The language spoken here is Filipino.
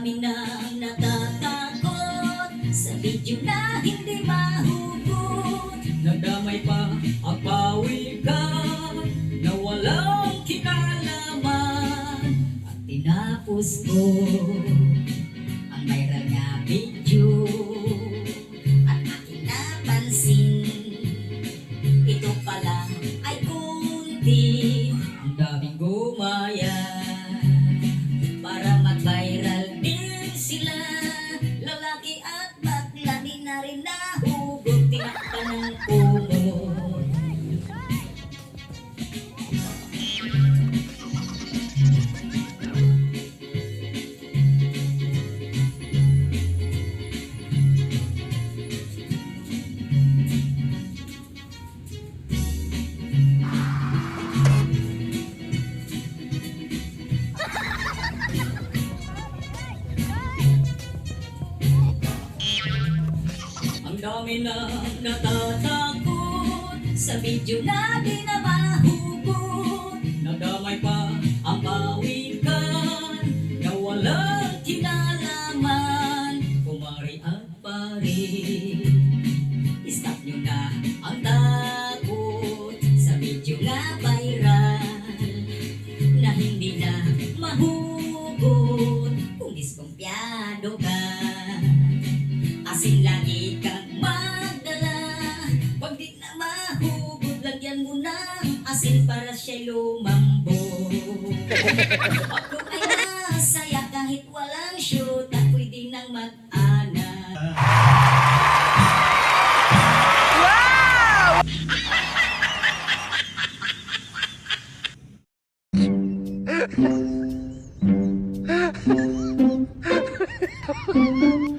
Marami na natatakot sa video na hindi mahugot. Nadamay pa, apawi ka, na walang kinalaman. At tinapos ko ang viral na video. At aking napansin, ito pala ay kunti. Ang daming gumaya. Dami na natatakot. Sa video na di na mahugot. Nadamay pa ang pawikan Na walang kinalaman. Kumari at pari Stop nyo na ang takot. Sa video nga viral Na hindi na mahugot. Kung diskumpiyado ka. Asin lagi Lagyan mo ng asin para siya lumambot. Ako ay masaya kahit walang shoot at pwede nang mag-ana. Wow! Ha ha ha!